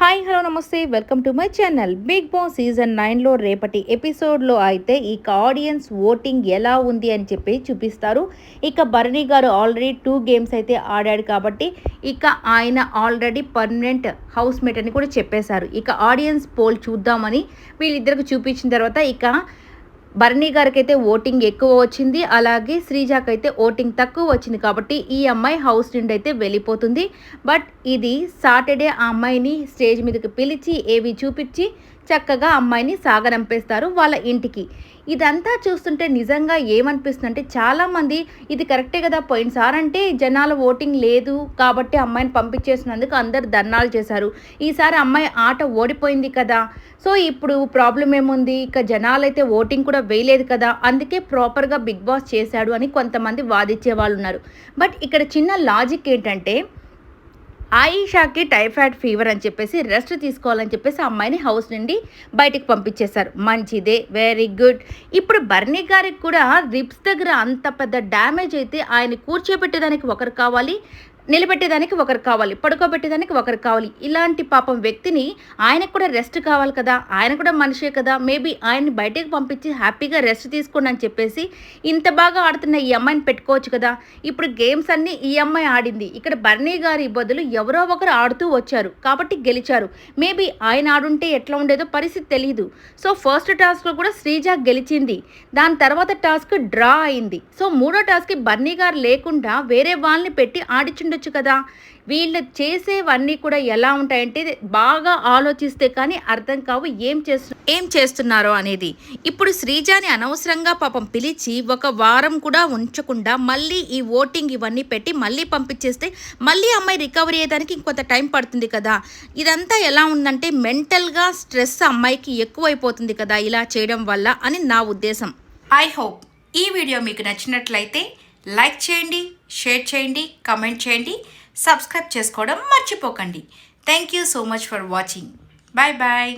Hi hello నమస్తే. Welcome to my channel. Big Boss season నైన్లో రేపటి ఎపిసోడ్లో అయితే ఇక ఆడియన్స్ ఓటింగ్ ఎలా ఉంది అని చెప్పి చూపిస్తారు. ఇక Bharani garu already two games అయితే ఆడాడు కాబట్టి ఇక ఆయన ఆల్రెడీ పర్మనెంట్ హౌస్మేట్ అని కూడా చెప్పేశారు. ఇక ఆడియన్స్ పోల్ చూద్దామని వీళ్ళిద్దరికి చూపించిన తర్వాత ఇక భరణి గారికి అయితే ఓటింగ్ ఎక్కువ వచ్చింది. అలాగే శ్రీజాకి అయితే ఓటింగ్ తక్కువ వచ్చింది కాబట్టి ఈ అమ్మాయి హౌస్ నుండి అయితే వెళ్ళిపోతుంది. బట్ ఇది సాటర్డే ఆ అమ్మాయిని స్టేజ్ మీదకి పిలిచి ఏవి చూపించి చక్కగా అమ్మాయిని సాగనంపేస్తారు వాళ్ళ ఇంటికి. ఇదంతా చూస్తుంటే నిజంగా ఏమనిపిస్తుంది అంటే చాలామంది ఇది కరెక్టే కదా పోయినసారి అంటే జనాల ఓటింగ్ లేదు కాబట్టి అమ్మాయిని పంపించేసినందుకు అందరు ధర్నాలు చేశారు. ఈసారి అమ్మాయి ఆట ఓడిపోయింది కదా. సో ఇప్పుడు ప్రాబ్లం ఏముంది? ఇక జనాలైతే ఓటింగ్ కూడా వేయలేదు కదా. అందుకే ప్రాపర్గా బిగ్ బాస్ చేశాడు అని కొంతమంది వాదించే వాళ్ళు ఉన్నారు. బట్ ఇక్కడ చిన్న లాజిక్ ఏంటంటే ఆయిషాకి టైఫాయిడ్ ఫీవర్ అని చెప్పేసి రెస్ట్ తీసుకోవాలని చెప్పేసి అమ్మాయిని హౌస్ నుండి బయటికి పంపించేశారు. మంచిదే వెరీ గుడ్ ఇప్పుడు బర్నీ గారికి కూడా రిప్స్ దగ్గర అంత పెద్ద డ్యామేజ్ అయితే ఆయన కూర్చోబెట్టేదానికి ఒకరు కావాలి. నిలబెట్టేదానికి ఒకరు కావాలి పడుకోబెట్టేదానికి ఒకరు కావాలి. ఇలాంటి పాపం వ్యక్తిని ఆయనకు కూడా రెస్ట్ కావాలి కదా ఆయన కూడా మనిషే కదా మేబీ ఆయన్ని బయటకు పంపించి హ్యాపీగా రెస్ట్ తీసుకోండి అని చెప్పేసి ఇంత బాగా ఆడుతున్న ఈ అమ్మాయిని పెట్టుకోవచ్చు కదా. ఇప్పుడు గేమ్స్ అన్నీ ఈ అమ్మాయి ఆడింది. ఇక్కడ బర్నీ గారి బదులు ఎవరో ఒకరు ఆడుతూ వచ్చారు కాబట్టి గెలిచారు. మేబీ ఆయన ఆడుంటే ఎట్లా ఉండేదో పరిస్థితి తెలియదు సో ఫస్ట్ టాస్క్లో కూడా శ్రీజ గెలిచింది. దాని తర్వాత టాస్క్ డ్రా అయింది. సో మూడో టాస్క్కి బర్నీ గారు లేకుండా వేరే వాళ్ళని పెట్టి ఆడిచుండొచ్చు కదా. వీళ్ళు చేసేవన్నీ కూడా ఎలా ఉంటాయంటే బాగా ఆలోచిస్తే కానీ అర్థం కావు ఏం చేస్తు ఏం చేస్తున్నారో అనేది. ఇప్పుడు శ్రీజాని అనవసరంగా పాపం పిలిచి ఒక వారం కూడా ఉంచకుండా మళ్ళీ ఈ ఓటింగ్ ఇవన్నీ పెట్టి మళ్ళీ పంపించేస్తే మళ్ళీ అమ్మాయి రికవరీ అయ్యేదానికి ఇంకొంత టైం పడుతుంది కదా. ఇదంతా ఎలా ఉందంటే మెంటల్గా స్ట్రెస్ అమ్మాయికి ఎక్కువైపోతుంది కదా ఇలా చేయడం వల్ల అని నా ఉద్దేశం. ఐ హోప్ ఈ వీడియో మీకు నచ్చినట్లయితే లైక్ చేయండి షేర్ చేయండి కమెంట్ చేయండి సబ్స్క్రైబ్ చేసుకోవడం మర్చిపోకండి. Thank you so much for watching bye bye